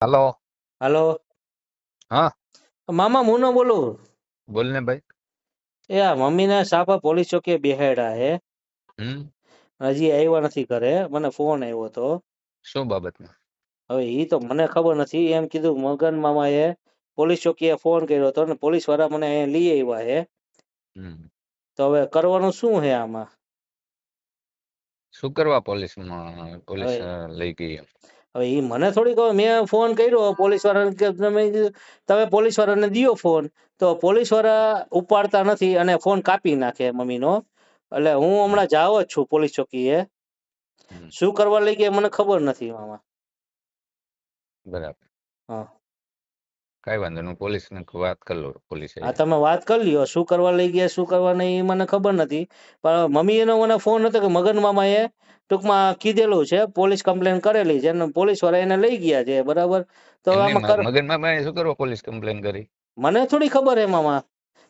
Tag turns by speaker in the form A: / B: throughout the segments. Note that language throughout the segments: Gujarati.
A: હાલો.
B: હાલો.
A: હા.
B: મામા મુનો બોલું?
A: બોલ ને ભાઈ.
B: એ આ મમ્મીને સાપા પોલીસ ચોકીએ બેહાડ્યા હે. હજી આવ્યા નથી ઘરે. મને ફોન આવ્યો તો.
A: શું બાબતમાં?
B: હવે ઈ તો મને ખબર નથી. એમ કીધું મગન મામા એ પોલીસ ચોકીએ ફોન કર્યો હતો ને પોલીસવાળા મને અહીંયા લઈ આવ્યા હે. તો હવે કરવાનું શું હે આમાં?
A: શું કરવા પોલીસ પોલીસ લઈ ગઈ
B: હવે ઈ મને થોડી ખબર મેં ફોન કર્યો પોલીસ વાળાને કે તમે તમે પોલીસ વાળાને દિયો ફોન તો પોલીસવાળા ઉપાડતા નથી અને ફોન કાપી નાખે મમ્મીનો. એટલે હું હમણાં જાવ જ છું પોલીસ ચોકીએ. શું કરવા લઈ ગયા મને ખબર નથી મામા.
A: બરાબર.
B: હા.
A: કઈ વાંધો નહીં પોલીસ ને વાત કરી લો પોલીસ
B: હા તમે વાત કરી લ્યો શું કરવા લઈ ગયા શું કરવા નહીં મને ખબર નથી. પણ મમ્મીનો મને ફોન હતો કે મગન મામાએ ટૂંકમાં કીધેલું છે પોલીસ કમ્પ્લેન કરેલી છે પોલીસવાળા એને લઈ ગયા છે બરાબર? તો આમાં કર
A: મગનમાં શું કરવા પોલીસ કમ્પ્લેન કરી?
B: મને થોડી ખબર હે મામા.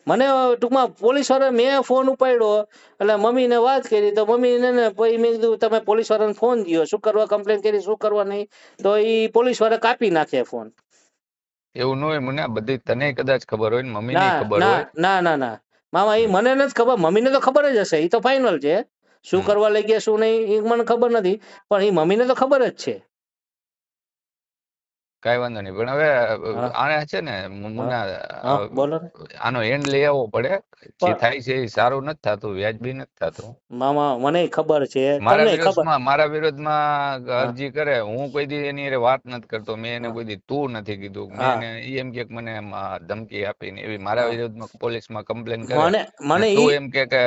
B: મને ટૂંકમાં પોલીસવાળા મેં ફોન ઉપાડ્યો એટલે મમ્મીને વાત કરી તો મમ્મીને ને પછી મેં કીધું તમે પોલીસ વાળાને ફોન દ્યો શું કરવા કમ્પ્લેન કરી શું કરવા નહીં? તો એ પોલીસવાળા કાપી નાખે ફોન.
A: એવું ન હોય મને આ બધી તને કદાચ ખબર હોય ને મમ્મીને
B: ના
A: ખબર
B: ના
A: હોય.
B: ના ના ના. મામા એ મને નથી ખબર મમ્મીને તો ખબર જ હશે એ તો ફાઇનલ છે. શું કરવા લઈ ગયા શું નહીં એ મને ખબર નથી પણ એ મમ્મીને તો ખબર જ છે.
A: કઈ વાંધો નહીં. પણ હવે આને છે ને મુ- મુન્ના
B: હા
A: અ,
B: બોલો
A: આનો એન્ડ લઈ આવવો પડે. જે થાય છે એ સારું નથી થતું વ્યાજબી નથી થતું.
B: મામા મને ખબર છે.
A: મારા વિરોધમાં મારા વિરોધમાં અરજી કરે. હું કોઈ દી એની વાત નથી કરતો. મેં એને કોઈ દી તું નથી કીધું. મેં એમ કે મને ધમકી આપીને એવી મારા વિરોધમાં પોલીસમાં કમ્પ્લેન કરે.
B: મને મને
A: તું એમ કે કે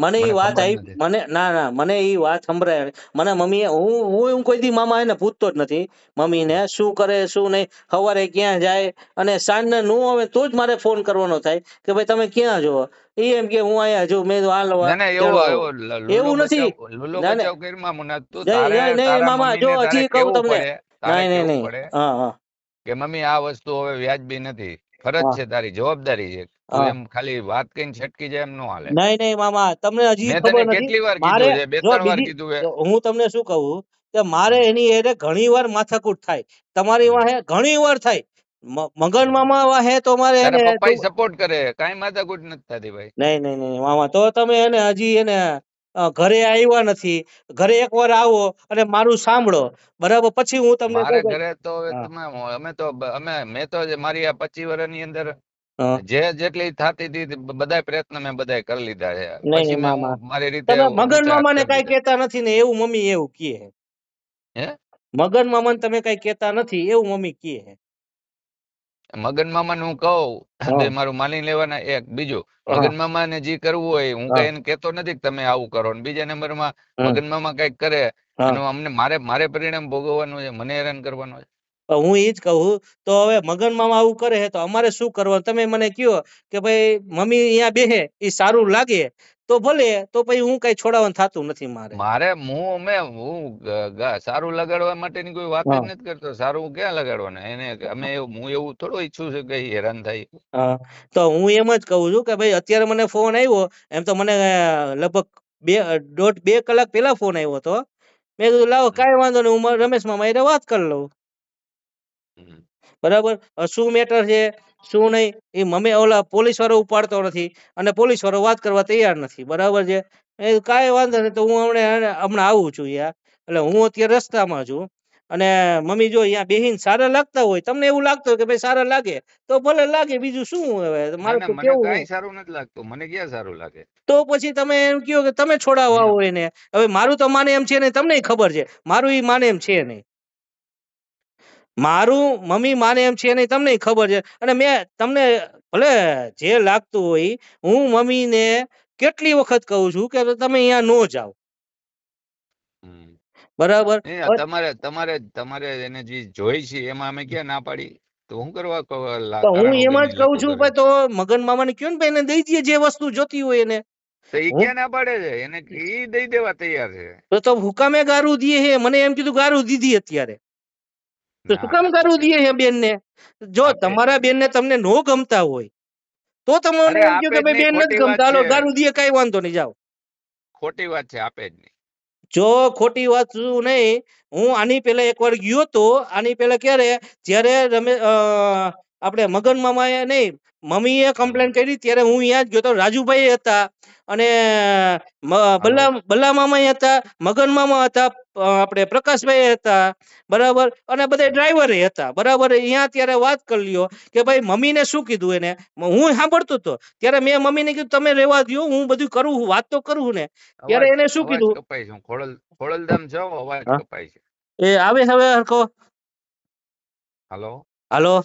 B: મને એ વાત આવી મને ના ના મને એ વાત સંભળાય મને મમ્મીએ હું હું હું કોઈ દી મામા એને પૂછતો જ નથી. મમ્મીને શું કરે શું નહીં સવારે ક્યાં જાય? અને સાંજને નું આવે તો જ મારે ફોન કરવાનો થાય કે ભાઈ તમે ક્યાં જો એ એમ કે હું અહીંયા જો મેં હાલ
A: એવો
B: નથી. નહીં, મામા, જો હજી કહું તમને. નહીં નહીં નહીં હા હા.
A: કે મમ્મી આ વસ્તુ હવે વ્યાજબી નથી. ફરજ છે તારી જવાબદારી છે. તું એમ ખાલી વાત કહીને છટકી જાય એમ નો હાલે.
B: નહીં નહીં મામા તમને હજી
A: મેં
B: ખબર
A: તને
B: નથી
A: કેટલી વાર કીધું છે? બે ત્રણ વાર કીધું છે.
B: હું તમને શું કહું કે મારે એની એરે ઘણી વાર માથાકૂટ થાય. તમારી. વાહે ઘણી વાર થાય. મ- મગન મામા વાહે તો મારે એને
A: પપ્પા
B: તું-
A: સપોર્ટ કરે. કાઈ માથાકૂટ નથી થતી ભાઈ.
B: નહીં નહીં નહીં મામા તો તમે એને હજી એને ઘરે આવ્યા નથી. ઘરે એકવાર આવો અને મારું સાંભળો. બરાબર? પછી હું તમને
A: મારા ઘરે તો તમે અમે તો અમે મેં તો મારી આ પચીસ વર્ષની અંદર જે જેટલી થતી હતી બધા બધાય પ્રયત્ન મેં બધાય કરી લીધા છે.
B: નહીં,
A: મારી રીતે
B: મગન
A: મામા
B: મામાને કઈ કેતા નથી ને એવું મમ્મી એવું કહે.
A: હે?
B: મગન મામા તમે કઈ કેતા નથી એવું મમ્મી કહે.
A: મગન મામાને હું કહું મારું માની લેવાના એક. બીજું
B: હા.
A: મગન મામાને જે કરવું હોય હું કઈ એને કહેતો નથી કે તમે આવું કરો. ને બીજા નંબરમાં મગન મામા કંઈક કરે. અમને મારે મારે પરિણામ ભોગવવાનું છે મને હેરાન કરવાનું છે.
B: હું ઈ જ કહું તો હવે મગન મામા આવું કરે તો અમારે શું કરવાનું? તમે મને કયો કે ભાઈ મમ્મી અહીંયા બેહે એ સારું લાગે. તો ભલે તો પછી હું કઈ છોડાવવાનું થતું નથી મારે.
A: મારે હું અમે હું સારું લગાડવા માટેની કોઈ વાત જ નથી કરતો. સારું હું ક્યાં લગાડવાનું? એને અમે હું એવું થોડું ઈચ્છું છું કે હેરાન થાય.
B: તો હું એમ જ કહું છું કે ભાઈ અત્યારે મને ફોન આવ્યો એમ તો મને લગભગ બે દોઢ બે કલાક પહેલા ફોન આવ્યો હતો. મેં કીધું લાવો કાંઈ વાંધો નહીં હું રમેશ મામા એને વાત કરી લઉં. બરાબર? શું મેટર છે? શું નહીં? એ મમ્મી ઓલા પોલીસ વાળો ઉપાડતો નથી અને પોલીસ વાળો વાત કરવા તૈયાર નથી. બરાબર છે? એ કાંઈ વાંધો નહીં તો હું હમણાં હમણાં આવું છું યાર. એટલે હું અત્યારે રસ્તામાં છું અને મમ્મી જો અહીંયા બેહીન સારા લાગતા હોય તમને એવું લાગતું હોય કે ભાઈ સારા લાગે તો ભલે લાગે બીજું શું હવે?
A: ના
B: મારે તો કેવું
A: કાંઈ સારું નથી લાગતું. મને ક્યાં સારું લાગે?
B: તો પછી તમે એમ કહો કે તમે છોડાવવા હોય ને હવે મારું તો માને એમ છે નહીં તમને ખબર છે. મારું ઈ માને એમ છે નહીં. મારું મમ્મી માને એમ છે નહીં તમને ખબર છે. અને મેં તમને ભલે જે લાગતું હોય હું મમ્મીને કેટલી વખત કહું છું કે તમે અહીંયા નો જાઓ. બરાબર?
A: તમારે તમારે તમારે એને જે જોઈ છે એમાં અમે ક્યાં ના પાડી? તો હું કરવા
B: હું એમાં જ કહું છું ભાઈ તો મગન મામાને કયો ને ભાઈ એને દઈ દઈએ જે વસ્તુ જોતી હોય એને.
A: ના પાડે છે? એને દઈ દેવા તૈયાર છે.
B: તો હુકામે ગારું દીએ હે મને એમ કીધું ગારું દીધી અત્યારે. તો શું કામ. ગારું દીએ હે બેન ને જો તમારા બેન ને તમને નો ગમતા હોય તો તમે એમ કે ભાઈ બેન નથી ગમતા હાલો
A: છે.
B: ગારું દીએ કઈ વાંધો નહીં જાઓ
A: ખોટી વાત છે આપે જ નહીં
B: જો ખોટી વાત શું નહીં હું આની પહેલા એકવાર ગયો તો આની પહેલા ક્યારે જ્યારે રમે આપણે મગન મામાએ નહીં મમ્મીએ કમ્પ્લેન કરી ત્યારે હું અહીંયા જ ગયો તો રાજુભાઈ હતા અને બલ્લા બલ્લા મામા હતા મગન મામા હતા આપણે પ્રકાશભાઈ હતા બરાબર? અને બધા ડ્રાઈવરે હતા બરાબર? અહીંયા ત્યારે વાત કરી લ્યો કે ભાઈ મમ્મીને શું કીધું એને? હું સાંભળતો હતો ત્યારે મેં મમ્મીને કીધું તમે રહેવા દ્યો હું બધું કરું વાત તો કરું ને. ત્યારે એને શું કીધું?
A: કપાય છે ખોડલ ખોડલધામ જાઉં અવાજ? કપાય છે.
B: એ આવે હવે હરખો.
A: હાલો?
B: હાલો?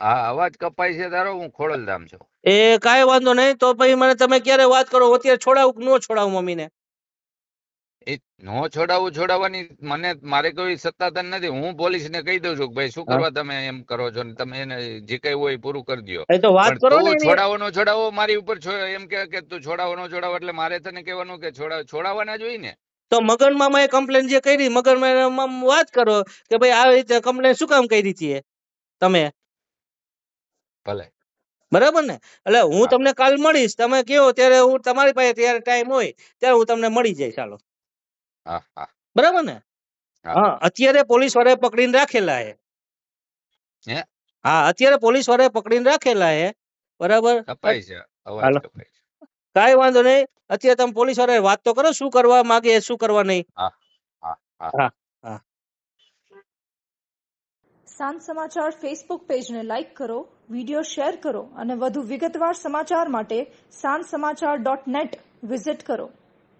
A: હા અવાજ કપાય છે તારો હું ખોડલધામ છું
B: એ કાંઈ વાંધો નહીં તો પછી મને તમે ક્યારે વાત કરો? અત્યારે છોડાવું કે ન છોડાવું મમ્મીને?
A: એ નો છોડાવું છોડાવવાની મને મારે કોઈ સત્તાધન નથી. હું પોલીસ ને કહી દઉં છું કે ભાઈ શું કરવા તમે એમ કરો છો ને તમે એને જે કઈ હોય પૂરું કરી દો
B: એ તો વાત કરો ને
A: છોડાવો નો છોડાવો મારી ઉપર એમ કે કે તું છોડાવો નો છોડાવો એટલે મારે તને કહેવાનું કે છોડાવ છોડાવવાના જ હોય ને.
B: તો મગન મામાએ કમ્પ્લેન જે કરી મગન મામા વાત કરો કે ભાઈ આવી રીતે કમ્પ્લેન શું કામ કરી છે? તમે?
A: ભલે.
B: બરાબર ને? એટલે હું તમને કાલ મળીશ. તમે કયો ત્યારે હું તમારી પાસે ત્યારે ટાઈમ હોય ત્યારે હું તમને મળી જઈશ. ચાલો બરાબર ને?
A: હા.
B: અત્યારે પોલીસ વાળાએ પકડીને રાખેલા હે.
A: હે?
B: હા અત્યારે પોલીસ વાળાએ પકડીને રાખેલા હે બરાબર?
A: કપાય છે અવાજ કપાય છે.
B: કાંઈ વાંધો નહીં. અત્યારે તમે પોલીસવાળા વાત તો કરો શું કરવા માંગે શું કરવા નહીં?
C: સાંજ સમાચાર ફેસબુક પેજને લાઇક કરો વીડિયો શેર કરો અને વધુ વિગતવાર સમાચાર માટે સાંજ સમાચાર ડોટ નેટ વિઝિટ કરો.